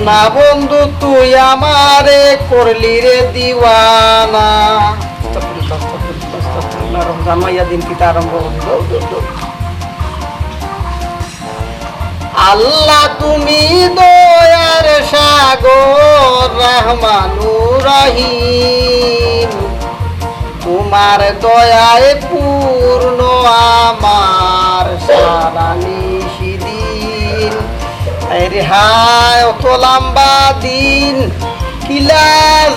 সোনা বন্ধু, তুই আমারে করলি রে দিওয়ানা। দিন কিতা আল্লাহ তুমি দয়ার সাগর রহমানুর রহিম। তোমার দয়ায় পূর্ণ আমার সারা নিশিদিন আরে হায়, অত লম্বা দিন। কিলা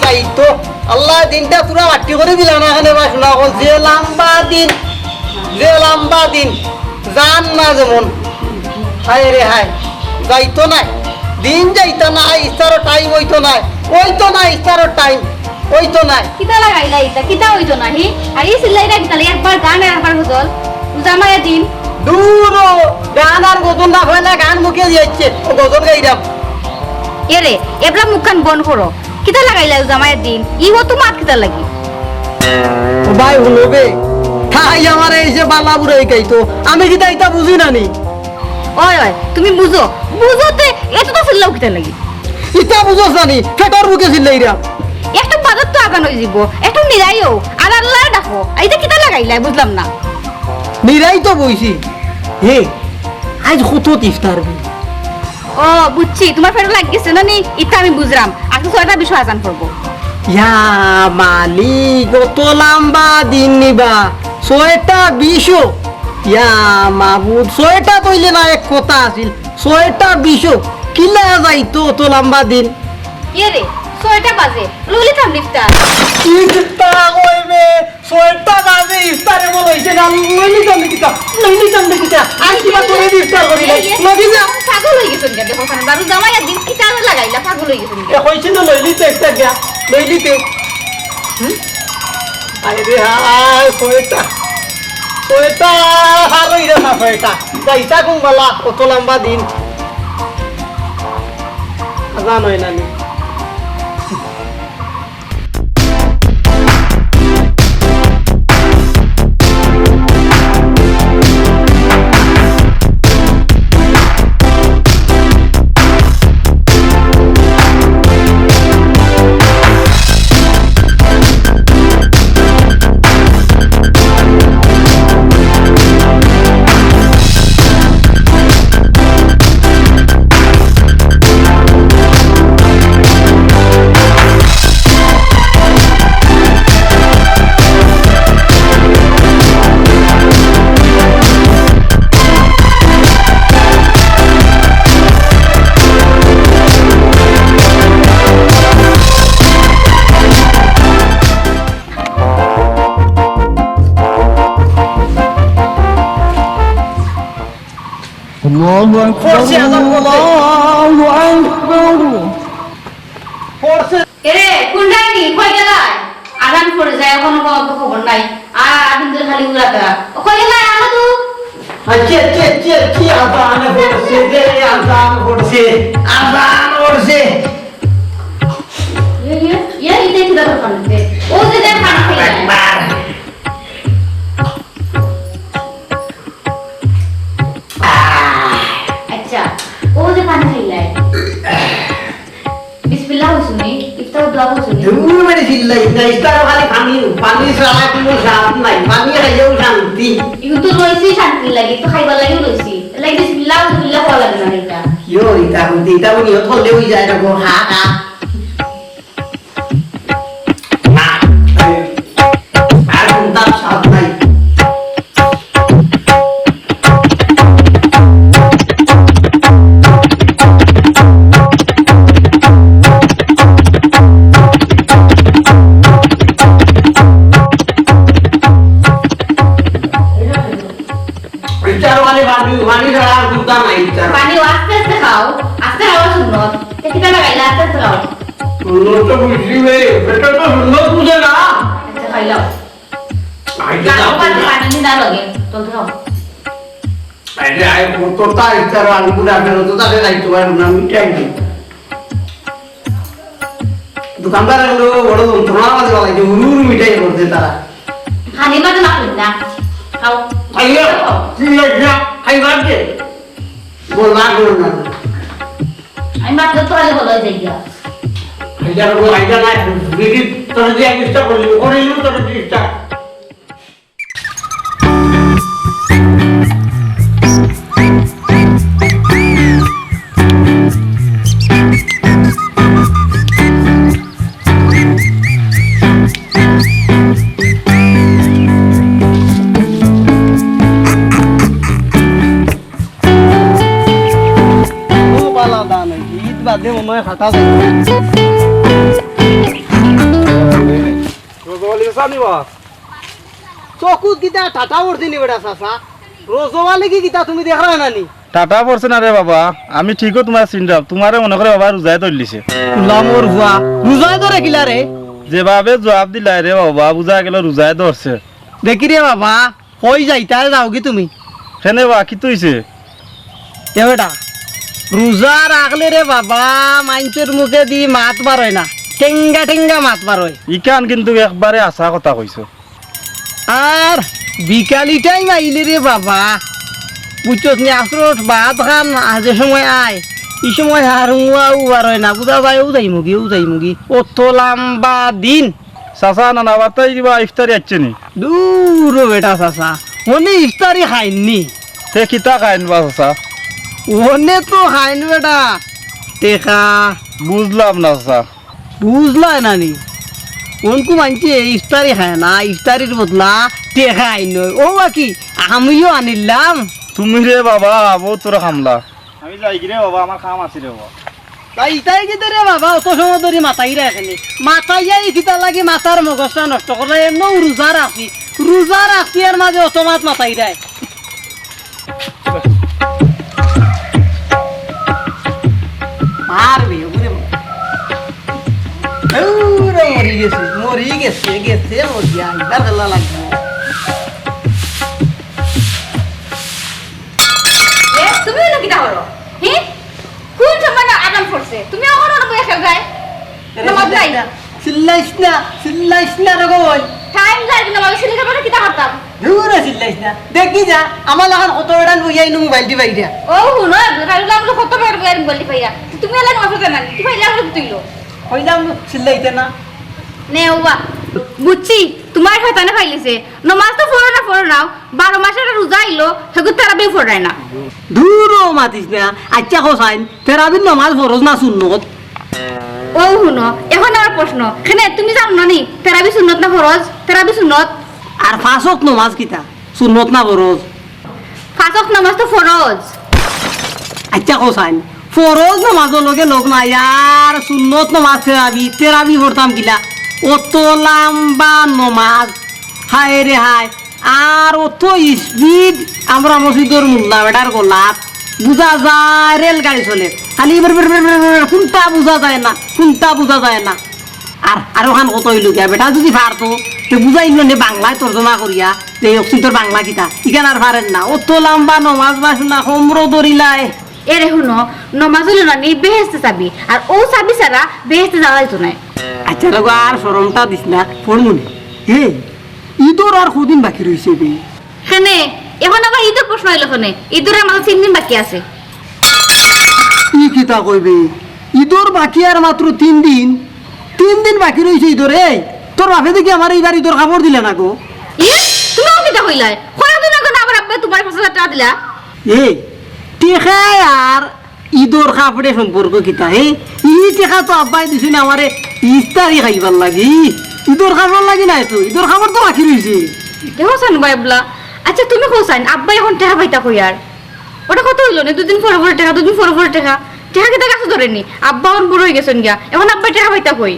যাইতো? আল্লাহ দিনটা পুরা মাটি করে দিলা না এখানে বাসনা যে লম্বা দিন, যে লম্বা দিন, জান না যেমন। হায় রে হায়, যাইতো নাই। দিন যাইতো না ইস্তারও টাইম হইতো নাই। হইতো না ইস্তারও টাইম হইতো নাই। কিতা লাগাইলা ইতা? কিতা হইতো না হি আর এই সিলাইরা কিতা একবার গান আর একবার হদল জামাইয়া দিন। দূর গান আর গজল না না গান মুখে দিয়েছে। ও গজল গাইরাম এরে এবলা মুখখান বন করো। কিতা লাগাইলা জামাইয়া দিন। ই ও তো মাত কিতা লাগি। ভাই হলো বে তাই আমার এই যে বালা বুড়ে গাইতো আমি কি তাইতা বুঝি না নি? ওই ওই তুমি বুঝো। বুঝোতে এত তো সিল্লাও কিতা লাগি। ইতা বুঝোস না নি? ফেটর মুখে চিল্লাইরাম একটু বাজার তো আগান যাব একটু নিরাইও। আর আল্লাহ ডাকো। এইটা কিতা লাগাইলা বুঝলাম না। নিরাই তো বইছি। হে আজ কত ইফতার ও বুঝছি তোমার ফেরো লাগিয়েছে না নি? ইটা আমি বুঝলাম আজকে ছয়টা বিষয় আজান করব ইয়া মালিক কত লম্বা দিন নিবা। ছয়টা বিশো। ইয়া মাবুদ ছয়টা কইলে না এক কথা আছিল। ছয়টা বিশো। কিলা যাইতো অত লম্বা দিন? ইয়ে রে ছয়টা বাজে। লইলে থাম লিফটা ইফতা কইবে ছয়টা বাজে ইফতারে বল হইছে না। লইলি যাম কিতা লইলি যাম কিতা আজ কিবা করে ইফতার করি নাই লগি যা পাগল হয়ে গেছেন কেন? দেখো খানে বারু জামাই একদিন কিতা লাগাইলা পাগল হয়ে গেছেন এ কইছি তো লইলি তো একটা লইলি তো আরে রে হায় ছয়টা। ছয়টা হারই রে না ছয়টা। যাইতা কোন বালা কত লম্বা দিন। না নি আল্লাহু আকবার এরে কুন্ডানি কই গেলা আগান পড়ে যায় কোনো খবর নাই। আর আদিন্দর খালি উড়াতা কই গেলা আমাদু আচ্ছা হ্যাঁ, আচ্ছা আচ্ছা কি আদান করছে? রে আদান করছে। আদান করছে। ইয়ে ইয়ে ইতে কি দরকার ও যে দেখ খানা খাই চিল্লাই ইস্তার খালি পানি পানি ছাড়া কোনো শান্তি নাই পানি খাইলেও শান্তি ইউ তো রইছি শান্তি লাগি তো খাইবার লাগি রইছি লাগি বিসমিল্লাহ বিসমিল্লাহ বলা না এটা ইতা হইতে ইতা বলি থলে হই যায় না গো হা হা তার আলু রাখে তো তাকে দায়িত্ব পারে না মিটাই দিই দোকানদার হলো বড় যন্ত্রণা বাজে বলাই যে উরুর মিটাই করছে তারা। খানি বাজে না করি না। খাও। খাইয়া লাগা খাইবার দে। বল না করো না। আমি বাড়িতে তো ভালো হয়ে যাই গিয়া এটা রকম আইডিয়া নাই তোর দিয়ে চেষ্টা করলি করিলি তোর চেষ্টা বাদে মনে হয় হাঁটা চকুত গীতা টাটা উঠছি নি বেটা চাচা? রোজওয়ালি কি গীতা তুমি দেখা নানি? টাটা পড়ছে না রে বাবা। আমি ঠিকও তোমার চিন্তা তোমারে মনে করে বাবা রোজাই তৈলিছে লামর হুয়া রোজায় ধরে কিলা রে যেভাবে জবাব দিলাই রে বাবা বুঝা গেল রোজাই ধরছে দেখি রে বাবা কই যাইতা যাও কি তুমি? সেনে বা কি তুইছে এ বেটা রোজা রাখলে রে বাবা মাইনচের মুখে দি মাত বারয় না। টেঙ্গা টেঙ্গা মাত বারয়। ইকান কিন্তু একবারে আশা কথা কইছো। আর বিকালি টাইম আইলে রে বাবা বুঝছস নি আসরত ভাত খান আজ সময় আয়। ই সময় আর উয়াও বারয় না বুঝা যায় ও যাই মুগি ও যাই মুগি। অত লম্বা দিন। চাচা নানা বার্তাই কিবা ইফতারি আসছে নি? দূর বেটা চাচা ওনে ইফতারি খাইনি সে কিতা খাইন বা চাচা? ওনে তো খাইন বেটা। টেকা বুঝলাম না চাচা বুঝলাই নানি। উনকু মানছে ইফতারি খায় না ইফতারির বদলা টেকা আইন ও বাকি আমিও আনিলাম। তুমি রে বাবা বহুত তোরা খামলা আমি যাই রে বাবা আমার কাম আছে রে বাবা। ইতাই কিন্তু রে বাবা অত সময় ধরে মাথাই রাখেনি মাথাই যাই কিতা লাগি মাথার মগজটা নষ্ট করে এমন রোজা রাখি রোজা রাখি এর মাঝে অত মাত মাথাই রায় মরি গেছে মরি গেছে গেছে গেলা লাগবে তুমি কোন সময় না আরাম করছে? তুমি এখন না বসে খেল নামাজ যাই চিল্লাইস না চিল্লাইস না রে গোল টাইম যায় কিন্তু আমাকে সিলি খাবার কিটা করতাম? দূরে চিল্লাইস না। দেখি যা আমার লাগান কত বেড়ান বইয়াই নু মোবাইল টি বাইরা ও হুনো কাইলা আমরা কত বার বলি পাইয়া তুমি এলা নামাজ জানা তুমি এলা আমরা তুইলো কইলাম চিল্লাইতে না। নে ওবা বুঝছি তোমার শয়তানে ফাইলিছে। নমাজ তো পড়ো না পড়ো নাও। বারো মাসের রোজা আইলো সেগুলো তারা বে পড়ায় না। দূরও মাতিস না আচ্ছা হোসাইন তেরাবিন নমাজ ফরজ না সুন্নত? ও হুনো এখন আর প্রশ্ন। এখানে তুমি জানো না নি তেরাবি সুন্নত না ফরজ? তেরাবি সুন্নত? আর ফাঁসক নমাজ কিতা? সুন্নত না ফরজ? ফাঁসক নামাজ তো ফরজ। আচ্ছা হোসাইন ফরজ নমাজের লগে লোক নাই আর সুন্নত নমাজ তেরাবি তেরাবি পড়তাম কিলা? অত লম্বা নমাজ। হায় রে হায়, আর অত স্পিড আমরা মসজিদর মুল্লা বেটার গোলাপ। বুঝা যায় রেল গাড়ি চলে। খালি কোনটা বুঝা যায় না, কোনটা বুঝা যায় না। আর আর ওখান কত গিয়া বেটা, যদি পারতো, তো বুঝাই নে বাংলায় তর্জমা করিয়া। যে অক্সিন তোর বাংলা কিতা? ইখান আর পারেন না। অত লম্বা নমাজ বাস না, হোমরো দরিলায়। এরে হুনো নমাজ হলো না নি বেহেস্তে চাবি আর ও চাবি ছাড়া বেহেস্তে যাওয়া যেত না। আচ্ছা লাগো আর সরমটা দিস না পড়মুনে হে ঈদর আর কদিন বাকি রয়েছে বে? এখানে এখন আবার ঈদের প্রশ্ন এলো ওখানে ঈদের আমাদের তিন দিন বাকি আছে। ই কিতা কইবে? ঈদর বাকি আর মাত্র তিন দিন। তিন দিন বাকি রয়েছে ঈদর এই তোর বাপে দেখি আমার এইবার ঈদর কাপড় দিলে না গো। তুমি অঙ্কিতা কইলাই? কয় দিন আগে আবার আব্বা তোমার পাঁচ হাজার টাকা দিলা? এই টেকায় আর ঈদর কাপড়ে সম্পর্ক কিতা হে? ই টেকা তো আব্বাই দিছিল আমারে ইস্তারি খাইবার লাগি। ঈদর কাপড় লাগি নাই তো? ঈদর কাপড় তো বাকি রয়েছে দেখো সান বাইবলা আচ্ছা তুমি কোসাইন আব্বাই এখন টাকা পাইতা কই আর? ওটা কত হইল না? দুদিন পরে পরে টাকা দুদিন পরে পরে টাকা। টাকা কিতা কাছে ধরেনি আব্বা এখন বড় হয়ে গেছেন গিয়া। এখন আব্বাই টাকা পাইতা কই?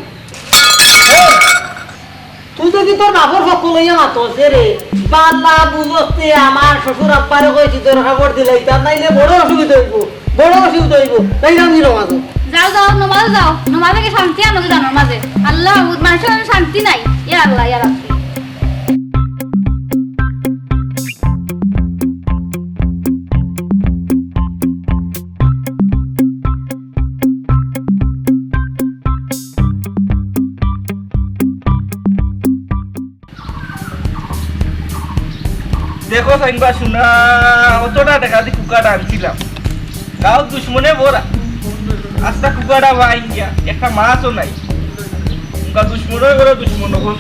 তুই যদি তোর বাপর সকল লইয়া মাতছে রে বালা বুঝতে আমার শ্বশুর আব্বারে কইছি তোর খবর দিলে তার নাইলে বড় অসুবিধা হইব। বড় অসুবিধা হইব তাই আমি নমাজ যাও যাও নমাজ যাও। নমাজে কি শান্তি আনো জানোর মাঝে? আল্লাহ মানুষের শান্তি নাই। ইয়া আল্লাহ ইয়া রাব্বি। দেখো সাইনবা শুনা অতটা টাকা দিয়ে কুকাটা আনছিলাম। গাঁও দুশ্মনে বরা আস্তা কুকাটা গিয়া একটা মাছও নাই। উনকা দুশ্মনও করে দুশ্মন হল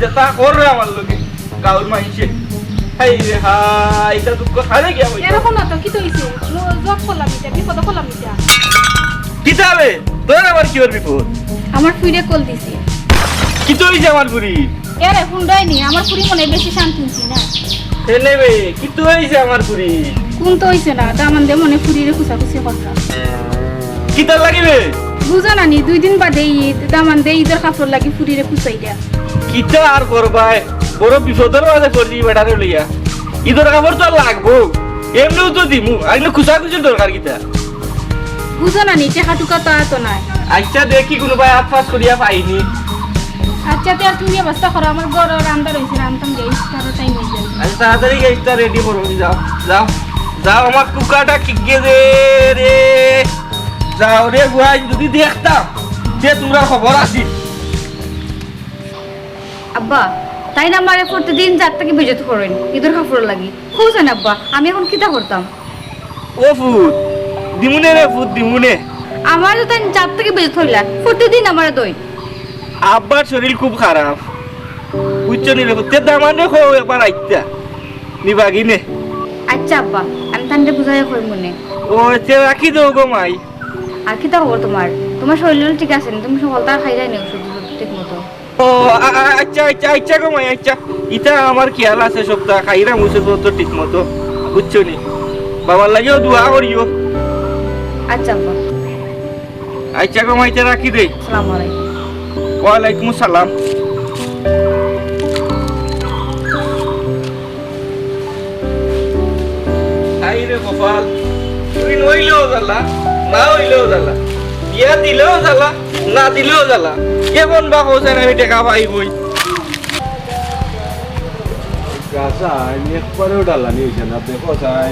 যেটা করবে আমার লোকে গাঁর মাইছে। হাই রে হাই এটা দুঃখ খালে গিয়া বই এরকম না তো কি তো হইছে? জব করলাম এটা বিপদ করলাম এটা কিতাবে তোর আবার কি ওর বিপদ? আমার ফুইরে কল দিছি। কি তো হইছে আমার বুড়ি এরে হুন্ডাই নি আমার পুরি মনে বেশি শান্তি না। এনে বে কি তো হইছে আমার বুড়ি কোন তো হইছে না দামান দে মনে ফুরিরে কুচাকুচি কথা কি তার লাগিবে? বুঝা না নি দুই দিন বাদে ঈদ দামান দে ঈদের কাপড় লাগি ফুরিরে কুচাই দেয়া। কিতা আর করবাই বড় বিপদের মাঝে করছি বেটারে লইয়া। ঈদের কাপড় তো লাগবো। এমনিও তো দিমু খুশা খুশির দরকার কিতা? বুঝা না নি টেকা টুকা তো এত নাই। আচ্ছা দেখি কোনোবাই হাত ফাঁস করিয়া পাইনি। আচ্ছা তে তুমি ব্যবস্থা করো আমার বড় রান্না রয়েছে রান্তাম ইস্তারও টাইম হয়ে যাবে আচ্ছা তাড়াতাড়ি গেছটা রেডি করো যাও যাও। যাও আমার কুকাটা কিকে দে রে। যাও রে গুয়াই যদি দেখতাম যে তোমরা খবর আছি। আব্বা তাই না আমার প্রতিদিন চার থেকে বেজত করেন? ঈদের কাপড় লাগি। খুঁজছেন আব্বা আমি এখন কিতা করতাম? ও ফুট দিমুনে রে ফুট দিমুনে। আমার তো তাই চার থেকে বেজত হইলা প্রতিদিন আমার দই। আব্বার শরীর খুব খারাপ। বুঝছ নি রে তে দামান রেখো একবার আইতা। নিবাগি নে আচ্ছা আব্বা। তান্ডে বুঝাই কই মনে। ও তে রাখি দেও গো মাই। আর কিতা খবর তোমার। তোমার শরীর ঠিক আছে নি? তুমি সকালটা খাই যাই নি ওষুধ ঠিক মতো। ও আচ্ছা আচ্ছা আচ্ছা গো মাই আচ্ছা। ইটা আমার খেয়াল আছে সপ্তাহ খাইরা মুছে তো ঠিক মতো বুঝছ নি? বাবার লাগেও দোয়া করিও। আচ্ছা আব্বা। আচ্ছা গো মাইতে রাখি দে। আসসালামু আলাইকুম। ওয়ালাইকুম সালাম হাই রে কপাল তুই নইলেও জ্বালা না হইলেও জ্বালা। বিয়া দিলেও জ্বালা, না দিলেও জ্বালা। কেমন বা আমি টেকা গাছা একবারেও ডালানি হয়েছে না।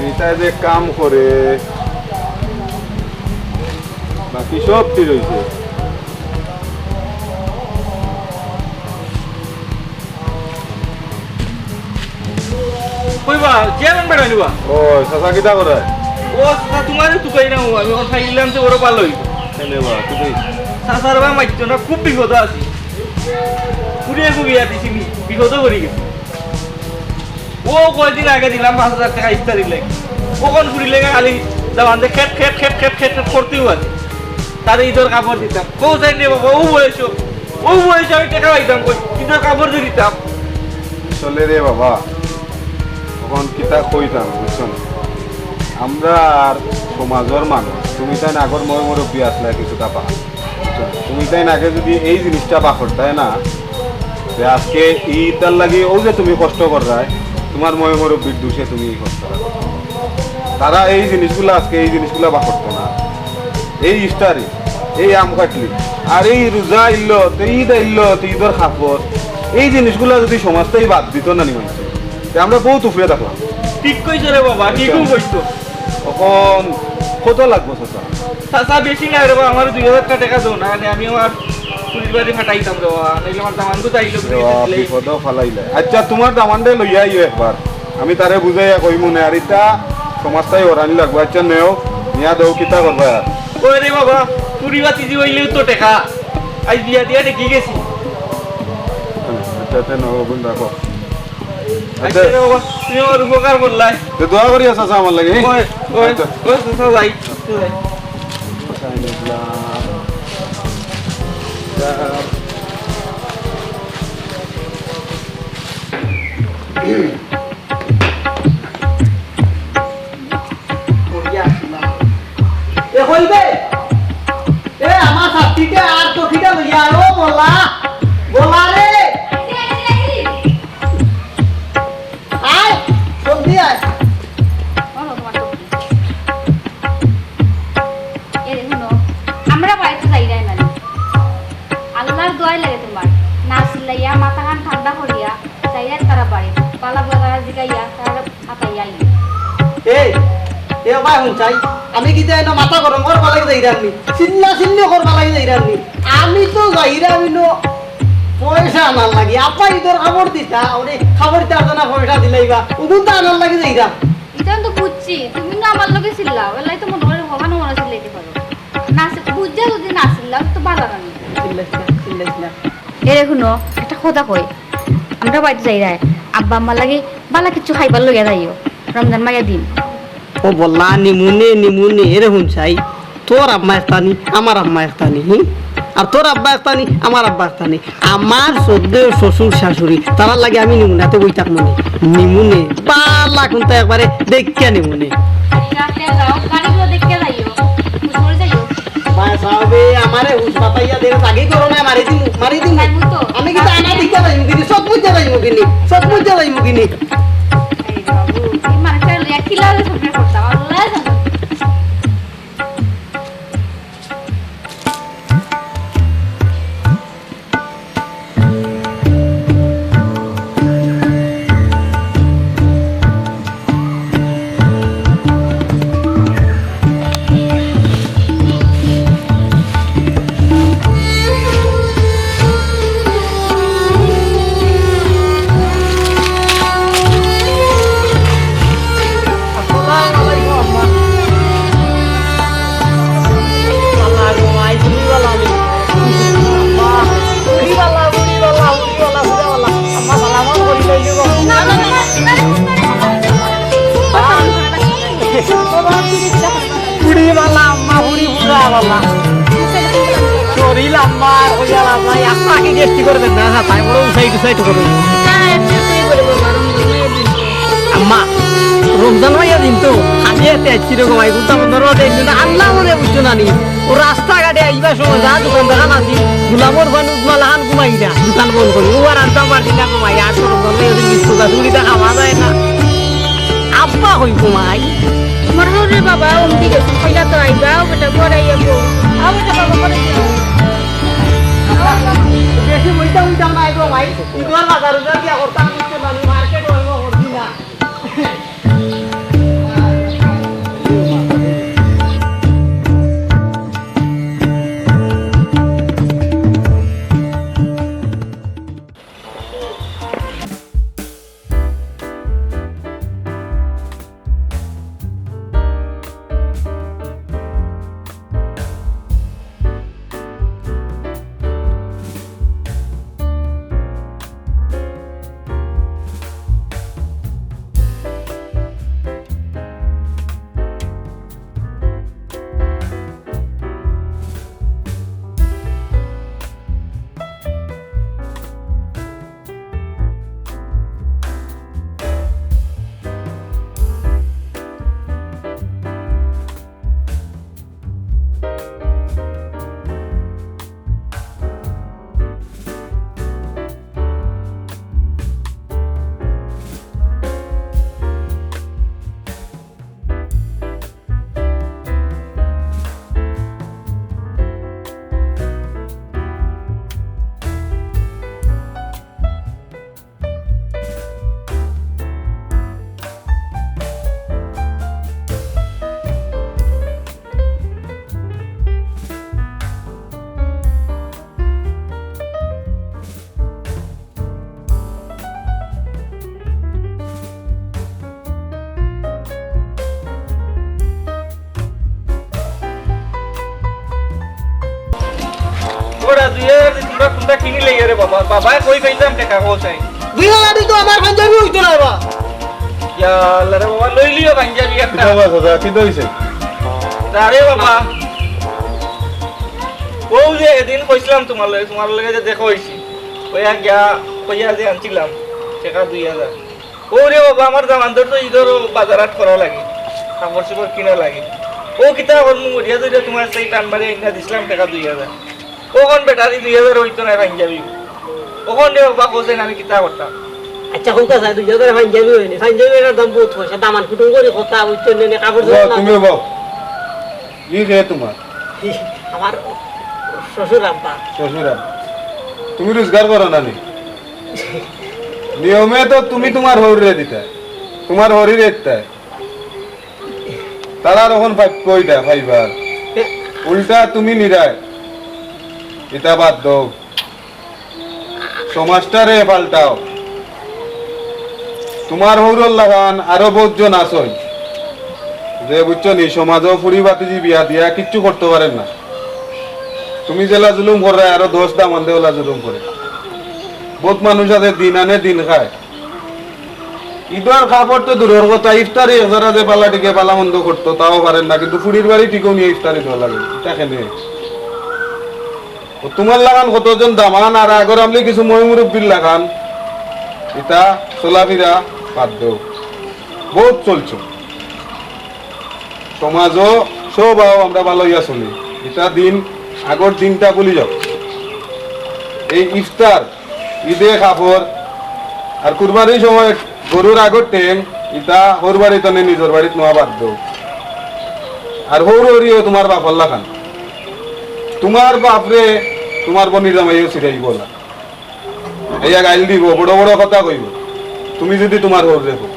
এটা যে কাম করে। বাকি সব ঠিক হয়েছে কইবা যেমন বেড়া নিবা ও চাচা কিতা করে ও সাথা তোমার তো কই না আমি কথা ইলাম তো বড় ভালো হইব বা তুমি বা মাইতো না খুব বিপদ আছি কুড়িয়ে কুড়িয়ে দিছি বিপদ করে গেছি ও কয়দিন আগে দিলাম পাঁচ হাজার টাকা ইত্যাদি লাগে কখন ঘুরিলে খালি দামান খেট খেট খেট খেট খেট খেট করতেও আছে তার ঈদের কাপড় দিতাম কৌ চাই নে বাবা ও বয়স ও বয়স আমি টাকা পাইতাম কই ঈদের কাপড় দিতাম চলে রে বাবা তখন কিতা কইতাম বুঝছ না? আমরা আর সমাজের মানুষ, তুমি তাই আগর মই মুরব্বী আসলে কিছুটা পা বুঝছ? তুমি তাই আগে যদি এই জিনিসটা পা করতে না যে আজকে ইটার লাগি ও যে তুমি কষ্ট করায় তোমার মই মুরব্বীর দোষে তুমি এই কষ্ট তারা এই জিনিসগুলো আজকে এই জিনিসগুলো বা করতো না এই ইস্টারি, এই আম কাটলি, আর এই রোজা ইল্লো তো ঈদ ইল্লো তো ঈদের খাপর এই জিনিসগুলো যদি সমাজটাই বাদ দিত না নিয়ম আমরা বহুত উপরে থাকলাম ঠিক কইছো রে বাবা ঠিকও কইছো। তখন কত লাগবো চাচা চাচা বেশি না রে বাবা আমার দুই হাজার টাকা দাও না আমি আমার আচ্ছা তোমার দামানডে লইয়া আইও একবার। আমি তারে বুঝাইয়া কই মনে আর এটা সমাজটাই ওরানি লাগবো। আচ্ছা নেও নিয়া দেও কিতা করবা ওই রে বাবা পুরি বাতি দি হইলেও তো টেকা। আজ বিয়া দিয়া দেখি গেছি। আচ্ছা আচ্ছা নেও রাখো তুমি আমার উপকার করলাই দোয়া করি আছা আমার লাগে। যাই। যাই। আমি তো যাই পয়সা আনার লাগি। আপা ইদর খাবার দিতা ওরে খাবার দিতা না পয়সা দিলাইবা উগুন তো আনার লাগি যাই এটা তো বুঝছি তুমি না আমার লগে তো মনে হয় মনে পারো। না না শুনো একটা কথা কই বাড়িতে যাই রায় আব্বা আম্মা লাগে বালা কিছু খাইবার লইয়া যাইও রমজান মাইয়া দিন। ও বললা নিমুনে নিমুনে এরকম চাই তোর আম্মা একটানি আমার আম্মা একটানি হি আর তোর আব্বা একটানি আমার আব্বা একটানি আমার সদ্য শ্বশুর শাশুড়ি তারা লাগে আমি নিমুনাতে বই থাক মনে। নিমুনে পালা কিন্তু একবারে দেখিয়া নিমুনে আমারে আমি কিন্তু আপনাকে গেস্টি করবেন না হ্যাঁ তাই বড় উসাই টুসাই তো করবেন আম্মা, রমজান ভাইয়া দিন তো আমি এতে আছি রকম আই বুঝতাম ধরো দিন আল্লাহ মনে বুঝছ না নি? ও রাস্তাঘাটে আইবা সময় যা দোকান দোকান আছি, গুলামর বান উজমালাহান ঘুমাই না। দোকান বন্ধ করি। ও আর না ঘুমাই আর দিন বিস্কুট আছে খাওয়া যায় না। আব্বা হই ঘুমাই আমার হরে বাবা তো আইবা বাবা করে বেশি মইটা উইটা নাই গো ভাই। ইদোর বাজার উজার দিয়া করতাম ওরা দুই হাজার তোমরা কিনি লেগে রে বাবা। বাবাই কই পাইতাম টাকা কোথায় দুই হাজার তো আমার পাঞ্জাবি হইতো না বা ইয়া রে বাবা লই লিও পাঞ্জাবি একটা। কিতা দাদা? কি দইছে? আরে বাবা। ও যে এদিন কইছিলাম তোমার লগে তোমার লগে যে দেখো হইছি। গিয়া কইয়া যে আনছিলাম টাকা দুই হাজার। ও রে বাবা আমার জামানদের তো ঈদের বাজার হাট করা লাগে কাপড় চোপড় কিনা লাগে। ও কিতা করমু মরিয়া দুইটা তোমার সেই টানবারে ইন্না দিছিলাম টাকা দুই হাজার। ওখন বেটারি দুই হাজার হইতো না পাঞ্জাবি ওখন রে বাবা কোসেন আমি কিতা করতাম? আচ্ছা কোনটা চাই দুই হাজার পাঞ্জাবি হয়নি। পাঞ্জাবি এর দাম বহুত পয়সা দামান কুটুম করে কথা নে কাপড় তুমি না- বাও কি খেয়ে তোমার? আমার শ্বশুর আব্বা। শ্বশুরা তুমি রোজগার করো না নি? নিয়মে তো তুমি তোমার হরিরে দিতে। তোমার হরি রেখতে তারা কইটা ফাইবার উল্টা তুমি নিরায়। এটা বাদ দাও। সমাজটারে পাল্টাও। তোমার হৌরল লাগান আরও বহুজন আসই যে বুঝছ নি, সমাজও ফুরি বাতিজি বিয়া দিয়া কিচ্ছু করতে পারেন না। তুমি জেলা জুলুম করে, আরও দশ দামান দেওলা জুলুম করে। বহুত মানুষ আছে, দিন আনে দিন খায়। ঈদের কাপড় তো দূরের কথা ইফতারি যারা যে পালা টিকে পালা বন্ধ করতো তাও পারেন না, কিন্তু ফুড়ির বাড়ি টিকেও নিয়ে ইফতারি দেওয়া লাগে। দেখেন তোমার লাগান কতজন দামান? আর আগর আমলি কিছু মই মুরব্বীর লাগান। এটা চলাফিরা দেও বহুত চলছো। সমাজও সব আমরা ভালো ইয়া চলি। এটা দিন, আগর দিনটা বলি যাও। এই ইফতার, ঈদে কাপড় আর কুরবানির সময় গরুর আগর টেম ইটা হোর বাড়িতে নে নিজের বাড়িত নোয়া দেও আর হৌর হরিও তোমার বাপর লাগান। তোমার বাপরে তোমার বনির জামাইও সিরাই বলা এইয়া গাইল দিব, বড় বড় কথা কইব। তুমি যদি তোমার হৌর রেখো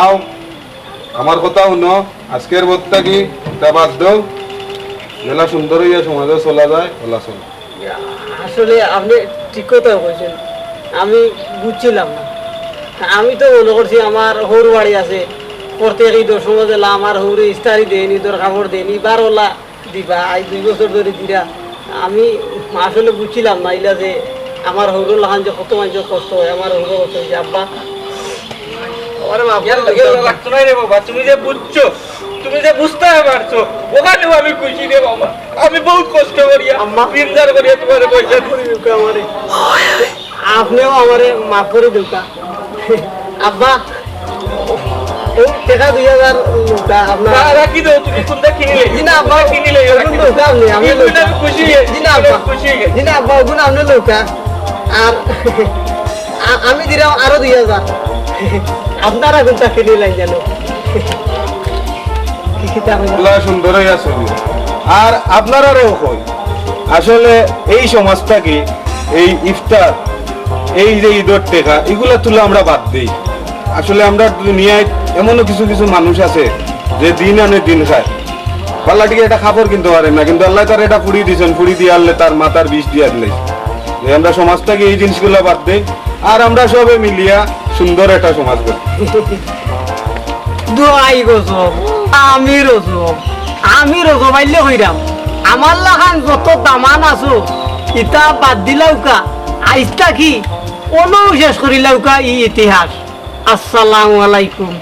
আও আমার কথা শুনো আজকের বোধটা কি? তা বাদ দাও মেলা সুন্দর হইয়া সমাজে চলা যায় ওলা চল। আসলে আপনি ঠিক কথা কইছেন আমি বুঝছিলাম না। আমি তো মনে করছি আমার হৌর বাড়ি আছে। প্রত্যেক ঈদের সময় দিলা আমার হৌরে ইস্তারি দেন ঈদের কাপড় দেন এবার ওলা দিবা আজ দুই বছর ধরে দিরা আমি আসলে বুঝছিলাম না ইলা যে আমার হৌর লাহান যে কত মানুষের কষ্ট হয় আমার হৌর কষ্ট হয়েছে আব্বা। লাগতো না রে বাবা তুমি যে বুঝছ তুমি যে বুঝতে পারছ ওখানেও আমি খুশি রে বাবা। আমি বহুত কষ্ট করি আম্মা। দিনদার করি তোমার পয়সা দিই। আমারে। আপনিও আমারে মাফ করে দুকা আব্বা এই টাকা দুই হাজার আপনার না, রাখি তুমি কোনটা কিনিলে? জি আব্বা কিনিলে? রাখি ওগুলো দাও। লুকা আপনি আমি কিন্তু খুশি আব্বা খুশি গেছি। জি না আব্বা ওগুলো আপনি লুকা আর আমি দিলাম আরও দুই হাজার। আপনারা কোনটা কিনে লাইন জানো সুন্দর হইয়া আর আপনারারও কই? আসলে এই সমাজটাকে এই ইফতার এই যে ঈদের টেকা এগুলা তুলে আমরা বাদ দিই। আসলে আমরা দুনিয়ায় এমনও কিছু কিছু মানুষ আছে যে দিন আনে দিন খায়। পাল্লাটিকে এটা খাবার কিনতে পারেন না, কিন্তু আল্লাহ তার এটা ফুড়ি দিয়েছেন ফুড়ি দিয়ে আনলে তার মাথার বিষ দিয়ে যে আমরা সমাজটাকে এই জিনিসগুলো বাদ দিই, আর আমরা সবে মিলিয়া সুন্দর একটা সমাজ করি দোয়াই আমি রজব আমি রজব আইলে হইরাম। আমার লাগান যত দামান আছো ইটা বাদ দিলাউকা আইসটা কি কোনো শেষ করিলাউকা ই ইতিহাস। আসসালামু আলাইকুম।